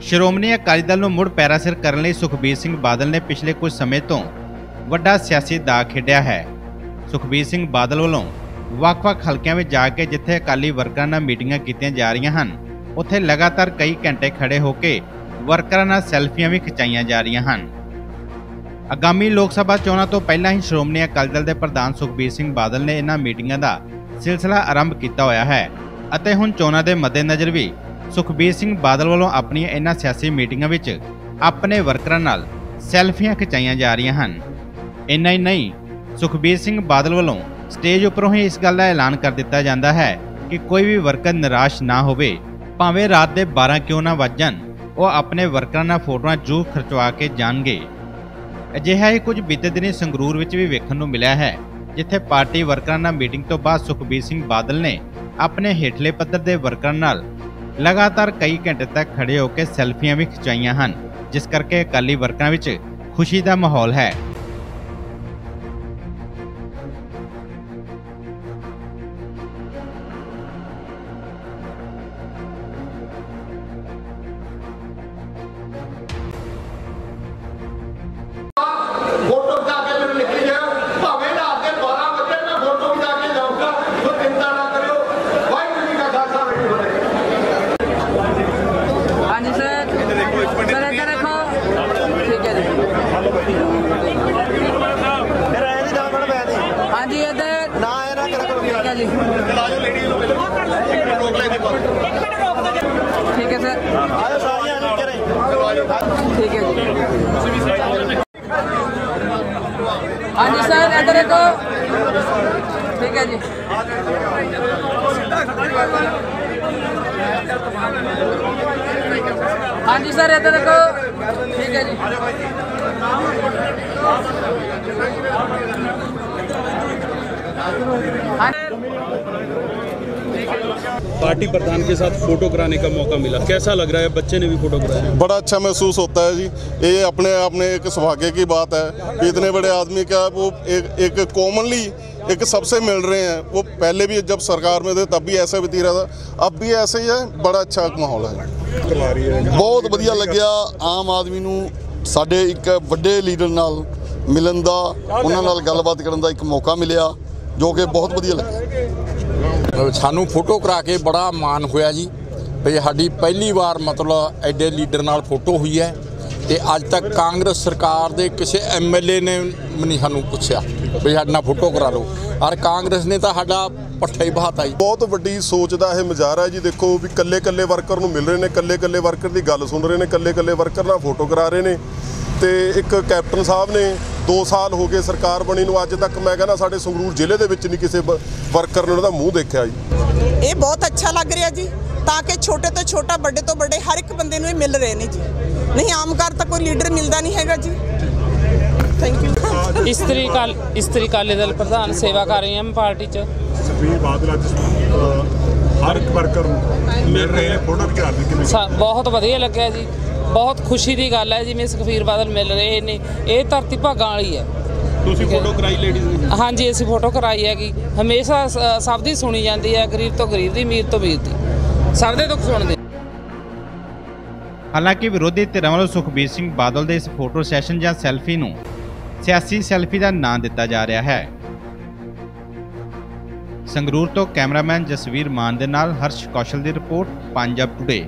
ਸ਼੍ਰੋਮਣੀ ਅਕਾਲੀ ਦਲ ਨੂੰ ਮੁੜ ਪੈਰਾਸਿਰ ਕਰਨ ਲਈ ਸੁਖਬੀਰ ਸਿੰਘ ਬਾਦਲ ਨੇ ਪਿਛਲੇ ਕੁਝ ਸਮੇਂ ਤੋਂ ਵੱਡਾ ਸਿਆਸੀ ਦਾਅ ਖੇਡਿਆ ਹੈ। ਸੁਖਬੀਰ ਸਿੰਘ ਬਾਦਲ ਵੱਲੋਂ ਵੱਖ-ਵੱਖ ਹਲਕਿਆਂ ਵਿੱਚ ਜਾ ਕੇ ਜਿੱਥੇ ਅਕਾਲੀ ਵਰਕਰਾਂ ਨਾਲ ਮੀਟਿੰਗਾਂ ਕੀਤੀਆਂ ਜਾ ਰਹੀਆਂ ਹਨ, ਉੱਥੇ ਲਗਾਤਾਰ ਕਈ ਘੰਟੇ ਖੜੇ ਹੋ ਕੇ ਵਰਕਰਾਂ ਨਾਲ ਸੈਲਫੀਆਂ ਵੀ ਖਿਚਾਈਆਂ ਜਾ ਰਹੀਆਂ ਹਨ। ਆਗਾਮੀ ਲੋਕ ਸਭਾ ਚੋਣਾਂ ਤੋਂ ਪਹਿਲਾਂ ਹੀ ਸ਼੍ਰੋਮਣੀ ਅਕਾਲੀ ਦਲ ਦੇ ਪ੍ਰਧਾਨ ਸੁਖਬੀਰ ਸਿੰਘ ਬਾਦਲ ਨੇ ਇਹਨਾਂ ਮੀਟਿੰਗਾਂ ਦਾ ਸਿਲਸਿਲਾ ਆਰੰਭ ਕੀਤਾ ਹੋਇਆ ਹੈ ਅਤੇ ਹੁਣ ਚੋਣਾਂ ਦੇ ਮੱਦੇਨਜ਼ਰ ਵੀ ਸੁਖਬੀਰ ਸਿੰਘ ਬਾਦਲ ਵੱਲੋਂ ਆਪਣੀਆਂ ਇਹਨਾਂ ਸਿਆਸੀ ਮੀਟਿੰਗਾਂ ਵਿੱਚ ਆਪਣੇ ਵਰਕਰਾਂ ਨਾਲ ਸੈਲਫੀਆਂ ਖਿਚਾਈਆਂ ਜਾ ਰਹੀਆਂ ਹਨ। ਇੰਨਾ ਹੀ ਨਹੀਂ, ਸੁਖਬੀਰ ਸਿੰਘ ਬਾਦਲ ਵੱਲੋਂ ਸਟੇਜ ਉੱਪਰੋਂ ਹੀ ਇਸ ਗੱਲ ਦਾ ਐਲਾਨ ਕਰ ਦਿੱਤਾ ਜਾਂਦਾ ਹੈ ਕਿ ਕੋਈ ਵੀ ਵਰਕਰ ਨਿਰਾਸ਼ ਨਾ ਹੋਵੇ, ਭਾਵੇਂ ਰਾਤ ਦੇ 12 ਕਿਉਂ ਨਾ ਵੱਜਣ, ਉਹ ਆਪਣੇ ਵਰਕਰਾਂ ਨਾਲ ਫੋਟੋਆਂ ਜ਼ਰੂਰ ਖਰਚਵਾ ਕੇ ਜਾਣਗੇ। ਅਜਿਹਾ ਹੀ ਕੁਝ ਬੀਤੇ ਦਿਨੀ ਸੰਗਰੂਰ ਵਿੱਚ ਵੀ ਵੇਖਣ ਨੂੰ ਮਿਲਿਆ ਹੈ, ਜਿੱਥੇ ਪਾਰਟੀ ਵਰਕਰਾਂ ਨਾਲ ਮੀਟਿੰਗ ਤੋਂ ਬਾਅਦ ਸੁਖਬੀਰ ਸਿੰਘ ਬਾਦਲ ਨੇ ਆਪਣੇ ਹੇਠਲੇ ਪੱਧਰ ਦੇ ਵਰਕਰਾਂ ਨਾਲ ਲਗਾਤਾਰ ਕਈ ਘੰਟੇ ਤੱਕ ਖੜੇ ਹੋ ਕੇ ਸੈਲਫੀਆਂ ਵੀ ਖਿਚਾਈਆਂ ਹਨ, ਜਿਸ ਕਰਕੇ ਅਕਾਲੀ ਵਰਕਰਾਂ ਵਿੱਚ ਖੁਸ਼ੀ ਦਾ ਮਾਹੌਲ ਹੈ। ਕਰਾ ਕਰੋ ਠੀਕ ਲੇਡੀ ਨੂੰ ਪਹਿਲਾਂ ਰੋਕ ਲੈ ਦੇ ਠੀਕ ਹੈ ਸਰ। ਆਜੋ ਸਾਰੀਆਂ ਨਹੀਂ ਕਰੇ ਠੀਕ ਹੈ ਜੀ। ਹਾਂਜੀ ਸਰ, ਇੱਧਰ ਦੇਖੋ। ਠੀਕ ਹੈ ਜੀ। ਹਾਂਜੀ ਸਰ, ਇੱਧਰ ਦੇਖੋ। ਠੀਕ ਹੈ ਜੀ। पार्टी प्रधान के साथ फोटो कराने का मौका मिला कैसा लग रहा है बच्चे ने भी फोटो कराया बड़ा अच्छा महसूस होता है जी ये अपने आप में एक सौभाग्य की बात है कि इतने बड़े आदमी का वो एक एक कॉमनली एक सबसे मिल रहे हैं वो पहले भी जब सरकार में थे तब भी ऐसा बीती रहा था अब भी ऐसे ही है बड़ा अच्छा माहौल है ਬਹੁਤ ਵਧੀਆ ਲੱਗਿਆ ਆਮ ਆਦਮੀ ਨੂੰ ਸਾਡੇ ਇੱਕ ਵੱਡੇ ਲੀਡਰ ਨਾਲ ਮਿਲਣ ਦਾ ਉਹਨਾਂ ਨਾਲ ਗੱਲਬਾਤ ਕਰਨ ਦਾ ਇੱਕ ਮੌਕਾ ਮਿਲਿਆ ਜੋ ਕਿ ਬਹੁਤ ਵਧੀਆ ਲੱਗਿਆ ਸਾਨੂੰ ਫੋਟੋ ਕਰਾ ਕੇ ਬੜਾ ਮਾਣ ਹੋਇਆ ਜੀ। ਵੀ ਸਾਡੀ ਪਹਿਲੀ ਵਾਰ ਮਤਲਬ ਐਡੇ ਲੀਡਰ ਨਾਲ ਫੋਟੋ ਹੋਈ ਹੈ ਤੇ ਅੱਜ ਤੱਕ ਕਾਂਗਰਸ ਸਰਕਾਰ ਦੇ ਕਿਸੇ ਐਮਐਲਏ ਨੇ ਨਹੀਂ ਸਾਨੂੰ ਪੁੱਛਿਆ ਵੀ ਸਾਡੇ ਨਾਲ ਫੋਟੋ ਕਰਾ ਲਓ। ਔਰ ਕਾਂਗਰਸ ਨੇ ਤਾਂ ਸਾਡਾ ਪੱਠਾ ਹੀ ਬਹਾਤਾ ਜੀ। ਬਹੁਤ ਵੱਡੀ ਸੋਚ ਦਾ ਇਹ ਮਜ਼ਾਰਾ ਜੀ। ਦੇਖੋ ਵੀ ਕੱਲੇ ਕੱਲੇ ਵਰਕਰ ਨੂੰ ਮਿਲ ਰਹੇ ਨੇ ਕੱਲੇ ਕੱਲੇ ਵਰਕਰ ਦੀ ਗੱਲ ਸੁਣ ਰਹੇ ਨੇ ਕੱਲੇ ਕੱਲੇ ਵਰਕਰ ਨਾਲ ਫੋਟੋ ਕਰਾ ਰਹੇ ਨੇ। ਤੇ ਇੱਕ ਕੈਪਟਨ ਸਾਹਿਬ ਨੇ 2 ਸਾਲ ਹੋ ਗਏ ਸਰਕਾਰ ਬਣੀ ਨੂੰ ਅੱਜ ਤੱਕ ਮੈਂ ਕਹਿੰਦਾ ਸਾਡੇ ਸੰਗਰੂਰ ਜ਼ਿਲ੍ਹੇ ਦੇ ਵਿੱਚ ਨਹੀਂ ਕਿਸੇ ਵਰਕਰ ਨੇ ਉਹਦਾ ਮੂੰਹ ਦੇਖਿਆ ਜੀ। ਇਹ ਬਹੁਤ ਅੱਛਾ ਲੱਗ ਰਿਹਾ ਜੀ ਤਾਂ ਕਿ ਛੋਟੇ ਤੋਂ ਛੋਟਾ ਵੱਡੇ ਤੋਂ ਵੱਡੇ ਹਰ ਇੱਕ ਬੰਦੇ ਨੂੰ ਇਹ ਮਿਲ ਰਹੇ ਨੇ ਜੀ। ਨਹੀਂ ਆਮ ਘਰ ਤਾਂ ਕੋਈ ਲੀਡਰ ਮਿਲਦਾ ਨਹੀਂ ਹੈਗਾ ਜੀ। ਥੈਂਕ ਯੂ ਇਸਤਰੀ ਕਾਲ ਇਸਤਰੀ ਕਾਲੇ ਦਲ ਪ੍ਰਧਾਨ ਸੇਵਾ ਕਰ ਰਹੀ ਹਾਂ ਮੈਂ ਪਾਰਟੀ 'ਚ। ਸੁਖਬੀਰ ਬਾਦਲ ਅੱਜ ਹਰ ਇੱਕ ਵਰਕਰ ਨੂੰ ਮਿਲ ਰਹੇ ਨੇ ਫੋਟੋ ਖਿਚਾ ਦੇ ਬਹੁਤ ਵਧੀਆ ਲੱਗਿਆ ਜੀ। ਬਹੁਤ ਖੁਸ਼ੀ ਦੀ ਗੱਲ ਹੈ ਜਿਵੇਂ ਸੁਖਵੀਰ ਬਾਦਲ ਮਿਲ ਰਹੇ ਨੇ ਇਹ ਧਰਤੀ ਭਾਗਾਂ ਵਾਲੀ ਹੈ। ਤੁਸੀਂ ਫੋਟੋ ਕਰਾਈ ਲੇਡੀਜ਼ ਦੀ? ਹਾਂਜੀ ਅਸੀਂ ਫੋਟੋ ਕਰਾਈ ਹੈਗੀ। ਹਮੇਸ਼ਾ ਸਭ ਦੀ ਸੁਣੀ ਜਾਂਦੀ ਹੈ ਗਰੀਬ ਤੋਂ ਗਰੀਬ ਦੀ ਅਮੀਰ ਤੋਂ ਅਮੀਰ ਦੀ। ਸਭ ਦੇ ਦੁੱਖ ਸੁਣਦੇ। ਹਾਲਾਂਕਿ ਵਿਰੋਧੀ ਧਿਰਾਂ ਵੱਲੋਂ ਸੁਖਬੀਰ ਸਿੰਘ ਬਾਦਲ ਦੇ ਇਸ ਫੋਟੋ ਸੈਸ਼ਨ ਜਾਂ ਸੈਲਫੀ ਨੂੰ ਸਿਆਸੀ ਸੈਲਫੀ ਦਾ ਨਾਂ ਦਿੱਤਾ ਜਾ ਰਿਹਾ ਹੈ। ਸੰਗਰੂਰ ਤੋਂ ਕੈਮਰਾਮੈਨ ਜਸਵੀਰ ਮਾਨ ਦੇ ਨਾਲ ਹਰਸ਼ ਕੌਸ਼ਲ ਦੀ ਰਿਪੋਰਟ ਪੰਜਾਬ ਟੂਡੇ